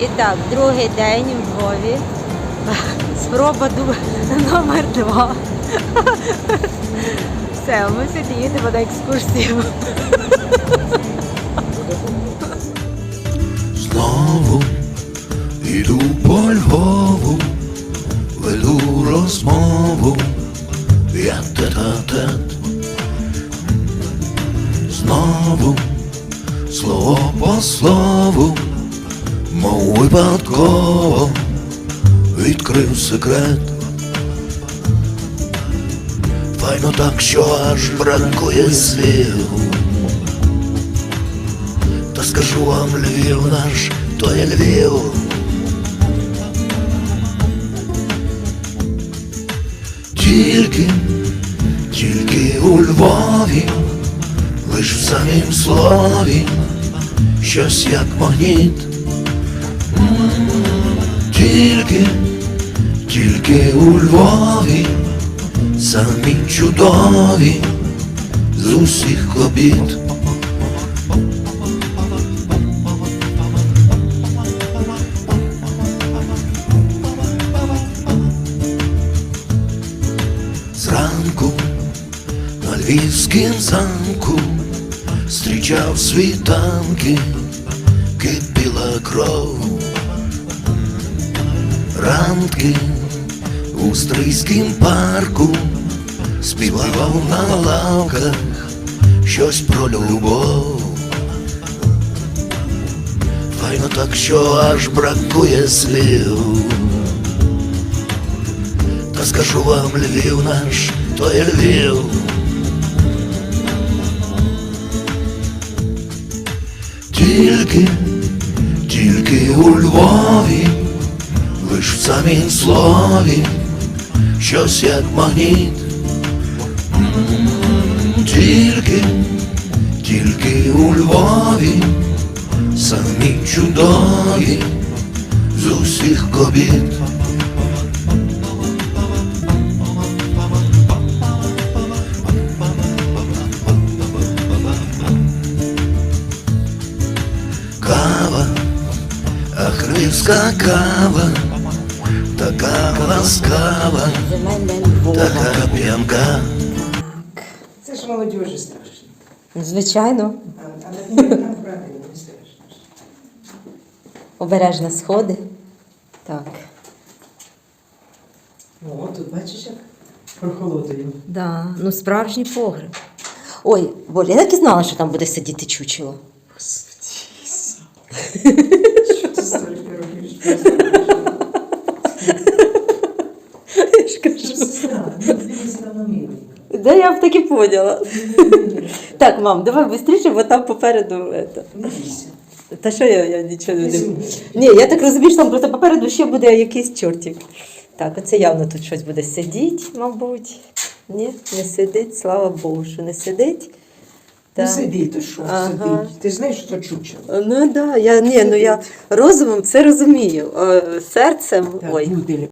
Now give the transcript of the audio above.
І так, другий день у Львові. Спроба номер два. Все, ми сьогодні їдемо на екскурсію. Знову іду по Львову, веду розмову, я тет-а-тет. Знову слово по слову, мов випадково відкрив секрет. Файно так, що аж бракує слів. Та скажу вам, Львів наш, то є Львів. Тільки, тільки у Львові, лиш в самім слові, щось як магніт. Тільки у Львові, самі чудові з усіх обід. Зранку на львівськім замку зустрічав світанки, кипіла кров. Ранки у стрийськім парку співав на лавках щось про любов. Файно так, що аж бракує слів. Та скажу вам, Львів наш, то є Львів. Тільки, тільки у Львові, лиш в самім слові, щось як магніт. Тільки, тільки у Львові, самі чудові з усіх кобіт. кава, ах, львівська кава, така ласкава, така п'янка. Це ж молодіжі страшно. Звичайно, А, на правильно не страшно. обережно сходи. Так. О, тут бачиш, як прохолодою. Да, ну справжній погреб. Ой, Боля, я так і знала, що там буде сидіти чучело. Господи, Що ти стільки робиш? Я ж кажу. Сестра, ну дивись на миленько. Да, я б так і поняла. Так, мам, давай швидше, бо там попереду. Это. Та що я, я нічого не зумничай. Ні, я так розумію, що там просто попереду ще буде якийсь чортик. Так, оце явно тут щось буде сидіть, мабуть. Ні, не сидить, слава Богу, що не сидить. Ну Так. сиди, то що, Ага. сидить. Ти ж знаєш, що це чучело. Ну так, да, я, ні, ну я розумом це розумію. Е, Серцем, Так, ой, люди